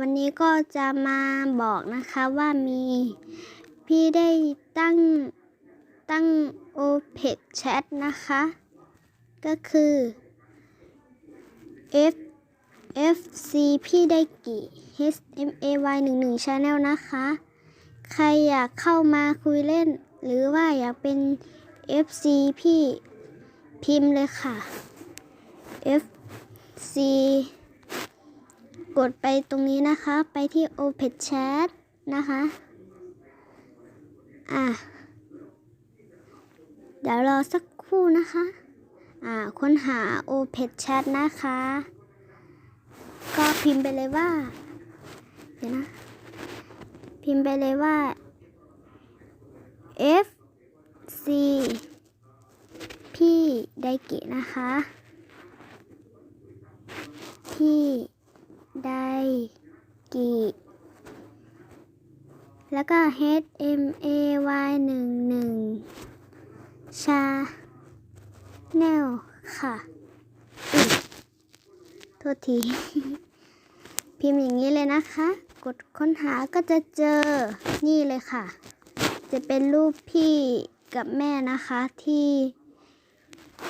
วันนี้ก็จะมาบอกนะคะว่ามีพี่ได้ตั้งตั้ง OPEC Chat นะคะ ก็คือ F FC พี่ได้กี่ HMAY 1 1 Channel นะคะ ใครอยากเข้ามาคุยเล่น หรือว่าอยากเป็น FC พี่พิมพ์เลยค่ะ FC กดไปตรงนี้นะคะ ไปที่ Open Chat นะคะ อะ เดี๋ยวรอสักครู่นะคะ อ่า ค้นหา Open Chat นะคะ ก็พิมพ์ไปเลยว่า เดี๋ยวนะ พิมพ์ไปเลยว่า F C พี่ไดกินะคะ พี่ ไดกิแล้วก็ H M A Y หนึ่งหนึ่งชาแนลค่ะอุ๊ยโทษที พิมพ์อย่างนี้เลยนะคะ กดค้นหาก็จะเจอนี่เลยค่ะ จะเป็นรูปพี่กับแม่นะคะที่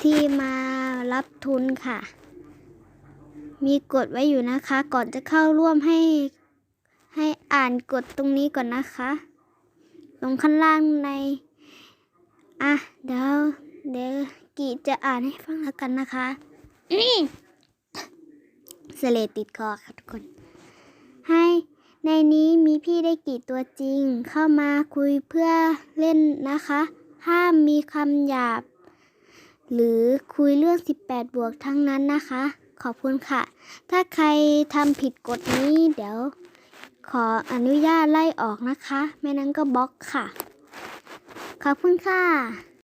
ที่มารับทุนค่ะ มีกฎไว้อยู่นะคะ ก่อนจะเข้าร่วมให้ ให้อ่านกฎตรงนี้ก่อนนะคะตรงข้างล่างใน อะ เดี๋ยว เดี๋ยวกีจะอ่านให้ฟังแล้วกันนะคะเสเลดติดคอค่ะทุกคน ให้ในนี้มีพี่ได้กี่ตัวจริง เข้ามาคุยเพื่อเล่นนะคะ ห้ามมีคำหยาบ หรือคุยเรื่อง 18 บวกทั้งนั้นนะคะ ขอบคุณค่ะ ถ้าใครทำผิดกฎนี้เดี๋ยว ขออนุญาตไล่ออกนะคะ ไม่นั้นก็บล็อกค่ะ ขอบคุณค่ะ